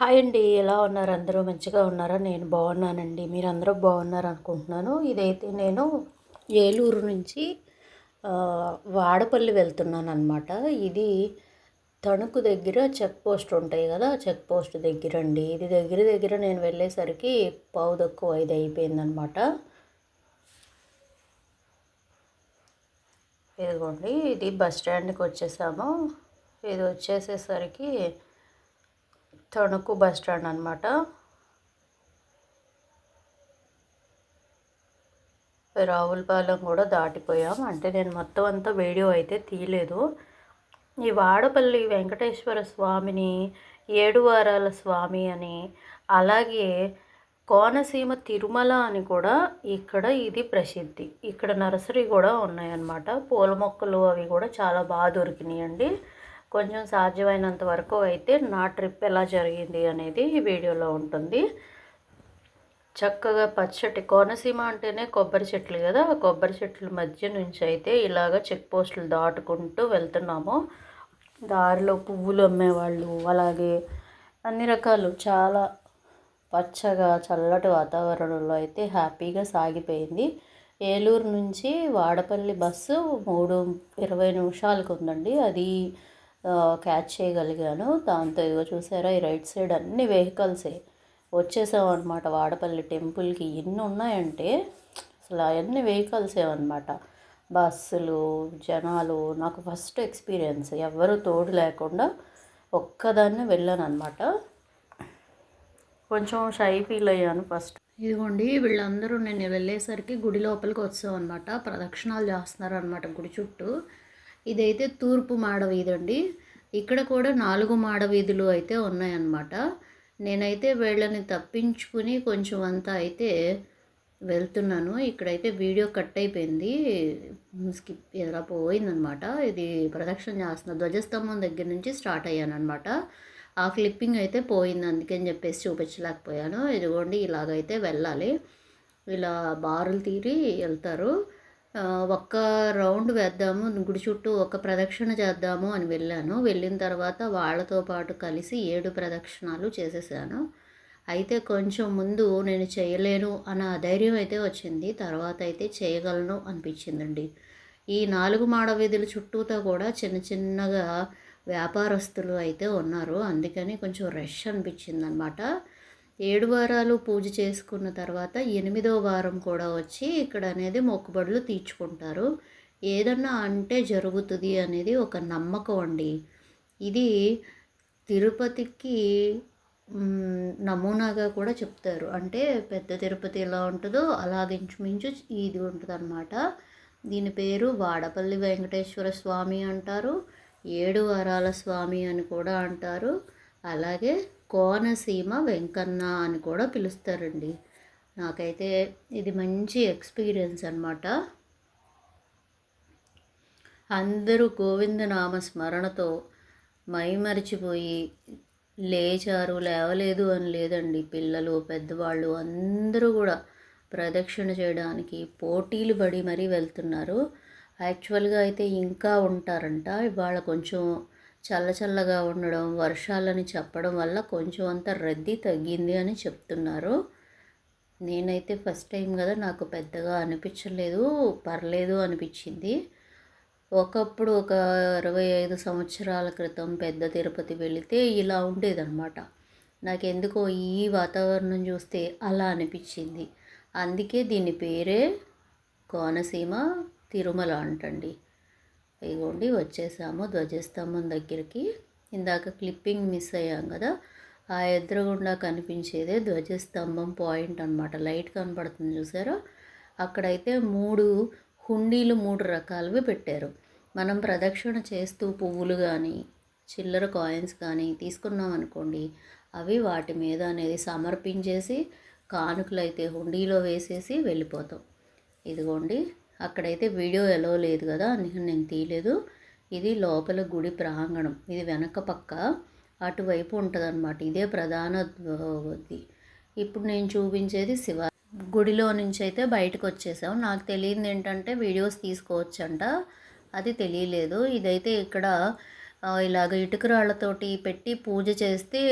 Hi అండి ఎలా ఉన్నారు? అందరూ మంచిగా ఉన్నారా? నేను బాగున్నానండి. మీరు అందరూ బాగున్నారు అనుకుంటున్నాను. ఇదైతే నేను ఏలూరు నుంచి వాడపల్లి వెళ్తున్నాను అనమాట ఇది తణుకు దగ్గర చెక్ పోస్ట్ ఉంటాయి కదా చెక్ పోస్ట్ దగ్గర అండి. ఇది దగ్గర దగ్గర నేను వెళ్ళేసరికి పావు తక్కువ ఐదు అయిపోయిందనమాట ఇదిగోండి ఇది బస్ స్టాండ్కి వచ్చేసాము. ఇది వచ్చేసేసరికి తణుకు బస్ స్టాండ్ అనమాట రావులపాలెం కూడా దాటిపోయాం. అంటే నేను మొత్తం అంతా వీడియో అయితే తీయలేదు. ఈ వాడపల్లి వెంకటేశ్వర స్వామిని ఏడువారాల స్వామి అని అలాగే కోనసీమ తిరుమల అని కూడా ఇక్కడ ఇది ప్రసిద్ధి. ఇక్కడ నర్సరీ కూడా ఉన్నాయన్నమాట. పూల మొక్కలు అవి కూడా చాలా బాగా దొరికినాయండి. కొంచెం సాధ్యమైనంత వరకు అయితే నా ట్రిప్ ఎలా జరిగింది అనేది ఈ వీడియోలో ఉంటుంది. చక్కగా పచ్చటి కోనసీమ అంటేనే కొబ్బరి చెట్లు కదా. ఆ కొబ్బరి చెట్ల మధ్య నుంచి అయితే ఇలాగ చెక్ పోస్టులు దాటుకుంటూ వెళ్తున్నాము. దారిలో పువ్వులు అమ్మేవాళ్ళు అలాగే అన్ని రకాలు. చాలా పచ్చగా చల్లటి వాతావరణంలో అయితే హ్యాపీగా సాగిపోయింది. ఏలూరు నుంచి వాడపల్లి బస్సు మూడు ఇరవై నిమిషాలకు ఉందండి. అది క్యాచ్ చేయగలిగాను. దాంతో ఇదిగో చూసారా ఈ రైట్ సైడ్ అన్ని వెహికల్సే వచ్చేసామన్నమాట అనమాట వాడపల్లి టెంపుల్కి ఎన్ని ఉన్నాయంటే అసలు అవన్నీ వెహికల్సే బస్సులు జనాలు నాకు ఫస్ట్ ఎక్స్పీరియన్స్ ఎవరు తోడు లేకుండా ఒక్కదాన్ని వెళ్ళాను అనమాట కొంచెం షై ఫీల్ అయ్యాను ఫస్ట్ ఇదిగోండి వీళ్ళందరూ నేను వెళ్ళేసరికి గుడి లోపలికి వచ్చాం అనమాట ప్రదక్షిణాలు చేస్తున్నారు అనమాట గుడి చుట్టూ. ఇదైతే తూర్పు మాడ వీధి అండి ఇక్కడ కూడా నాలుగు మాడ వీధులు అయితే ఉన్నాయన్నమాట. నేనైతే వీళ్ళని తప్పించుకుని కొంచెం అంతా అయితే వెళ్తున్నాను. ఇక్కడైతే వీడియో కట్ అయిపోయింది. స్కిప్ ఎలా పోయిందనమాట ఇది ప్రదక్షిణ చేస్తున్న ధ్వజస్తంభం దగ్గర నుంచి స్టార్ట్ అయ్యాను అనమాట ఆ క్లిప్పింగ్ అయితే పోయింది. అందుకని చెప్పేసి చూపించలేకపోయాను. ఇదిగోండి ఇలాగైతే వెళ్ళాలి. ఇలా బారులు తీరి వెళ్తారు. ఒక్క రౌండ్ వేద్దాము గుడి చుట్టూ ఒక ప్రదక్షిణ చేద్దాము అని వెళ్ళాను. వెళ్ళిన తర్వాత వాళ్ళతో పాటు కలిసి ఏడు ప్రదక్షిణాలు చేసేసాను. అయితే కొంచెం ముందు నేను చేయలేను అన్న ధైర్యం అయితే వచ్చింది. తర్వాత అయితే చేయగలను అనిపించిందండి. ఈ నాలుగు మాడ వీధుల చుట్టూతో కూడా చిన్న చిన్నగా వ్యాపారస్తులు అయితే ఉన్నారు. అందుకని కొంచెం రష్ అనిపించింది అనమాట ఏడు వారాలు పూజ చేసుకున్న తర్వాత ఎనిమిదో వారం కూడా వచ్చి ఇక్కడ అనేది మొక్కుబడులు తీర్చుకుంటారు. ఏదన్నా అంటే జరుగుతుంది అనేది ఒక నమ్మకం అండి. ఇది తిరుపతికి నమూనాగా కూడా చెప్తారు. అంటే పెద్ద తిరుపతి ఎలా ఉంటుందో అలాగించుమించు ఇది ఉంటుంది అనమాట దీని పేరు వాడపల్లి వెంకటేశ్వర స్వామి అంటారు. ఏడు వారాల స్వామి అని కూడా అంటారు. అలాగే కోనసీమ వెంకన్న అని కూడా పిలుస్తారండి. నాకైతే ఇది మంచి ఎక్స్పీరియన్స్ అనమాట అందరూ గోవిందనామ స్మరణతో మైమరిచిపోయి లేచారు లేవలేదు అని లేదండి. పిల్లలు పెద్దవాళ్ళు అందరూ కూడా ప్రదక్షిణ చేయడానికి పోటీలు పడి మరీ వెళ్తున్నారు. యాక్చువల్గా అయితే ఇంకా ఉంటారంట. ఇవాళ కొంచెం చల్లచల్లగా ఉండడం వర్షాలని చెప్పడం వల్ల కొంచెం అంత రద్దీ తగ్గింది అని చెప్తున్నారు. నేనైతే ఫస్ట్ టైం కదా నాకు పెద్దగా అనిపించలేదు పర్లేదు అనిపించింది. ఒకప్పుడు ఒక ఇరవై ఐదు సంవత్సరాల క్రితం పెద్ద తిరుపతి వెళితే ఇలా ఉండేదన్నమాట. నాకెందుకో ఈ వాతావరణం చూస్తే అలా అనిపించింది. అందుకే దీని పేరే కోనసీమ తిరుమల అంటండి. ఇగోండి వచ్చేసాము ధ్వజస్తంభం దగ్గరికి. ఇందాక క్లిప్పింగ్ మిస్ అయ్యాం కదా ఆ ఎదురుగుండా కనిపించేదే ధ్వజస్తంభం పాయింట్ అనమాట లైట్ కనబడుతుంది చూసారా? అక్కడైతే మూడు హుండీలు మూడు రకాలవి పెట్టారు. మనం ప్రదక్షిణ చేస్తూ పువ్వులు కానీ చిల్లర కాయిన్స్ కానీ తీసుకున్నాం అనుకోండి అవి వాటి మీద అనేది సమర్పించేసి కానుకలు అయితే హుండీలో వేసేసి వెళ్ళిపోతాం. ఇదిగోండి అక్కడైతే వీడియో ఎలో లేదు కదా అందుకని నేను తీయలేదు. ఇది లోపల గుడి ప్రాంగణం ఇది వెనక పక్క అటువైపు ఉంటుందన్నమాట. ఇదే ప్రధాన ఇది ఇప్పుడు నేను చూపించేది శివ. గుడిలో నుంచి అయితే బయటకు వచ్చేసాం. నాకు తెలియదు ఏంటంటే వీడియోస్ తీసుకోవచ్చంట. అది తెలియలేదు. ఇదైతే ఇక్కడ ఇలాగ ఇటుకరాళ్ళతోటి పెట్టి పూజ చేస్తే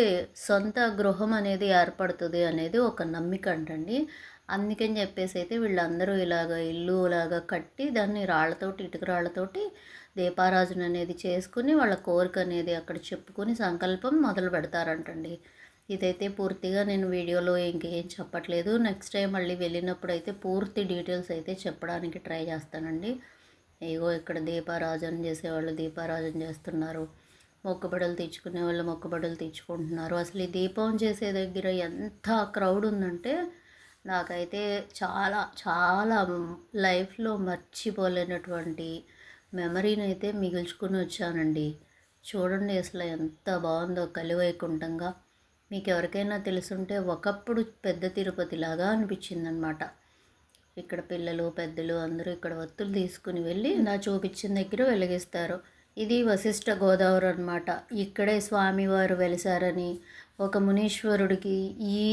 సొంత గృహం అనేది ఏర్పడుతుంది అనేది ఒక నమ్మిక అంటండి. అందుకని చెప్పేసి అయితే వీళ్ళందరూ ఇలాగ ఇల్లు ఇలాగ కట్టి దాన్ని రాళ్ళతోటి ఇటుక రాళ్ళతోటి దీపారాజన అనేది చేసుకుని వాళ్ళ కోరిక అనేది అక్కడ చెప్పుకొని సంకల్పం మొదలు పెడతారంటండి. ఇదైతే పూర్తిగా నేను వీడియోలో ఇంకేం చెప్పట్లేదు. నెక్స్ట్ టైం మళ్ళీ వెళ్ళినప్పుడు అయితే పూర్తి డీటెయిల్స్ అయితే చెప్పడానికి ట్రై చేస్తానండి. ఇగో ఇక్కడ దీపారాజన చేసేవాళ్ళు దీపారాజన చేస్తున్నారు. మొక్కుబడులు తెచ్చుకునే వాళ్ళు మొక్కుబడులు తెచ్చుకుంటున్నారు అసలు ఈ దీపం చేసే దగ్గర ఎంత క్రౌడ్ ఉందంటే నాకైతే చాలా చాలా లైఫ్లో మర్చిపోలేనటువంటి మెమరీని అయితే మిగుల్చుకుని వచ్చానండి. చూడండి అసలు ఎంత బాగుందో కలివైకుంఠంగా మీకు ఎవరికైనా తెలుసుంటే ఒకప్పుడు పెద్ద తిరుపతిలాగా అనిపించిందనమాట. ఇక్కడ పిల్లలు పెద్దలు అందరూ ఇక్కడ ఒత్తులు తీసుకుని వెళ్ళి నా చూపించిన దగ్గర వెలిగిస్తారు. ఇది వశిష్ఠ గోదావరి అనమాట ఇక్కడే స్వామివారు వెలిసారని ఒక మునీశ్వరుడికి ఈ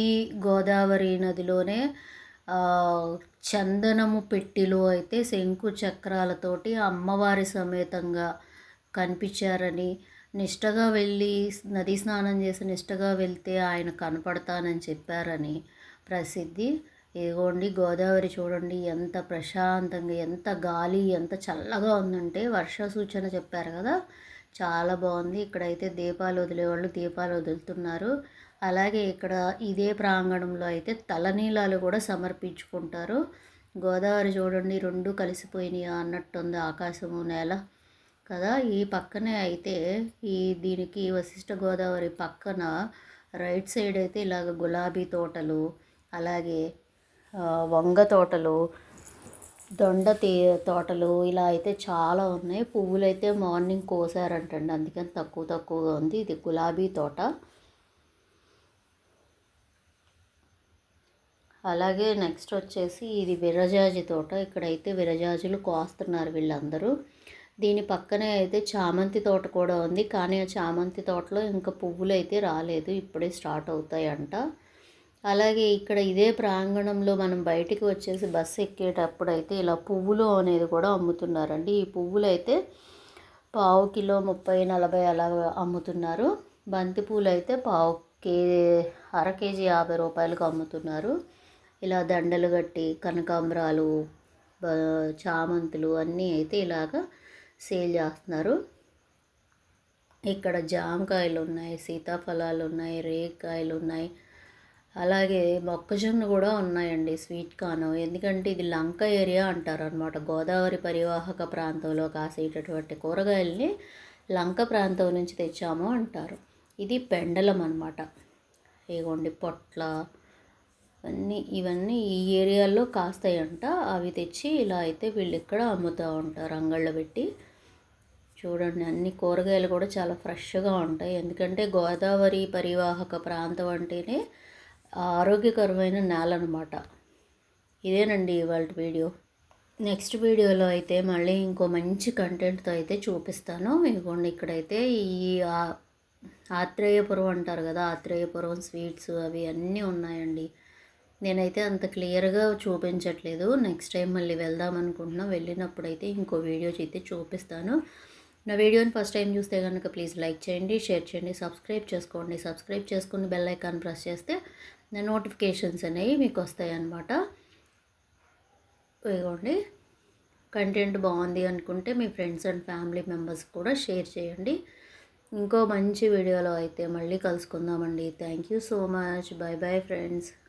గోదావరి నదిలోనే చందనము పెట్టిలో అయితే శంకు చక్రాలతోటి అమ్మవారి సమేతంగా కనిపించారని నిష్టగా వెళ్ళి నదీ స్నానం చేసి నిష్టగా వెళ్తే ఆయన కనపడతానని చెప్పారని ప్రసిద్ధి. ఇదిగోండి గోదావరి చూడండి ఎంత ప్రశాంతంగా ఎంత గాలి ఎంత చల్లగా ఉందంటే వర్ష సూచన చెప్పారు కదా. చాలా బాగుంది. ఇక్కడైతే దీపాలు వదిలేవాళ్ళు దీపాలు వదులుతున్నారు. అలాగే ఇక్కడ ఇదే ప్రాంగణంలో అయితే తలనీలాలు కూడా సమర్పించుకుంటారు. గోదావరి చూడండి రెండు కలిసిపోయినాయి అన్నట్టుంది ఆకాశము నేల కదా. ఈ పక్కనే అయితే ఈ దీనికి వశిష్ఠ గోదావరి పక్కన రైట్ సైడ్ అయితే ఇలాగ గులాబీ తోటలు అలాగే వంగ తోటలు దొండ తీ తోటలు ఇలా అయితే చాలా ఉన్నాయి. పువ్వులు అయితే మార్నింగ్ కోసారంటండి. అందుకని తక్కువ తక్కువగా ఉంది. ఇది గులాబీ తోట. అలాగే నెక్స్ట్ వచ్చేసి ఇది విరజాజి తోట. ఇక్కడైతే విరజాజులు కోస్తున్నారు వీళ్ళందరూ. దీని పక్కనే అయితే చామంతి తోట కూడా ఉంది. కానీ ఆ చామంతి తోటలో ఇంకా పువ్వులు అయితే రాలేదు. ఇప్పుడే స్టార్ట్ అవుతాయంట. అలాగే ఇక్కడ ఇదే ప్రాంగణంలో మనం బయటికి వచ్చేసి బస్సు ఎక్కేటప్పుడు అయితే ఇలా పువ్వులు అనేది కూడా అమ్ముతున్నారండి. ఈ పువ్వులు అయితే పావు కిలో ముప్పై నలభై అలా అమ్ముతున్నారు. బంతి పూలు అయితే పావు కే అర కేజీ యాభై రూపాయలకు అమ్ముతున్నారు. ఇలా దండలు కట్టి కనకాంబరాలు చామంతులు అన్నీ అయితే ఇలాగ సేల్ చేస్తున్నారు. ఇక్కడ జామకాయలు ఉన్నాయి సీతాఫలాలు ఉన్నాయి రేగికాయలు ఉన్నాయి అలాగే మొక్కజొన్న కూడా ఉన్నాయండి స్వీట్ కార్న్. ఎందుకంటే ఇది లంక ఏరియా అంటారు అనమాట గోదావరి పరివాహక ప్రాంతంలో కాసేటటువంటి కూరగాయల్ని లంక ప్రాంతం నుంచి తెచ్చాము అంటారు. ఇది పెండలం అనమాట ఇగోండి పొట్ల ఇవన్నీ ఇవన్నీ ఈ ఏరియాల్లో కాస్తాయంట. అవి తెచ్చి ఇలా అయితే వీళ్ళు ఇక్కడ అమ్ముతూ ఉంటారు అంగళ్ళ పెట్టి. చూడండి అన్ని కూరగాయలు కూడా చాలా ఫ్రెష్గా ఉంటాయి. ఎందుకంటే గోదావరి పరివాహక ప్రాంతం అంటేనే ఆరోగ్యకరమైన నేల అనమాట ఇదేనండి ఇవాళ వీడియో. నెక్స్ట్ వీడియోలో అయితే మళ్ళీ ఇంకో మంచి కంటెంట్తో అయితే చూపిస్తాను. ఇదిగోండి ఇక్కడైతే ఈ ఆత్రేయపురం అంటారు కదా ఆత్రేయపురం స్వీట్స్ అవి అన్నీ ఉన్నాయండి. నేనైతే అంత క్లియర్గా చూపించట్లేదు. నెక్స్ట్ టైం మళ్ళీ వెళ్దాం అనుకుంటున్నా వెళ్ళినప్పుడు అయితే ఇంకో వీడియో అయితే చూపిస్తాను. నా వీడియోని ఫస్ట్ టైం చూస్తే కనుక ప్లీజ్ లైక్ చేయండి షేర్ చేయండి సబ్స్క్రైబ్ చేసుకోండి. సబ్స్క్రైబ్ చేసుకుని బెల్ ఐకాన్ ప్రెస్ చేస్తే నోటిఫికేషన్స్ అనేవి మీకు వస్తాయి అన్నమాట. ఇదిగోండి. కంటెంట్ బాగుంది అనుకుంటే మీ ఫ్రెండ్స్ అండ్ ఫ్యామిలీ మెంబర్స్ కూడా షేర్ చేయండి. ఇంకో మంచి వీడియోలో అయితే మళ్ళీ కలుసుకుందామండి. Thank you so much. Bye bye friends.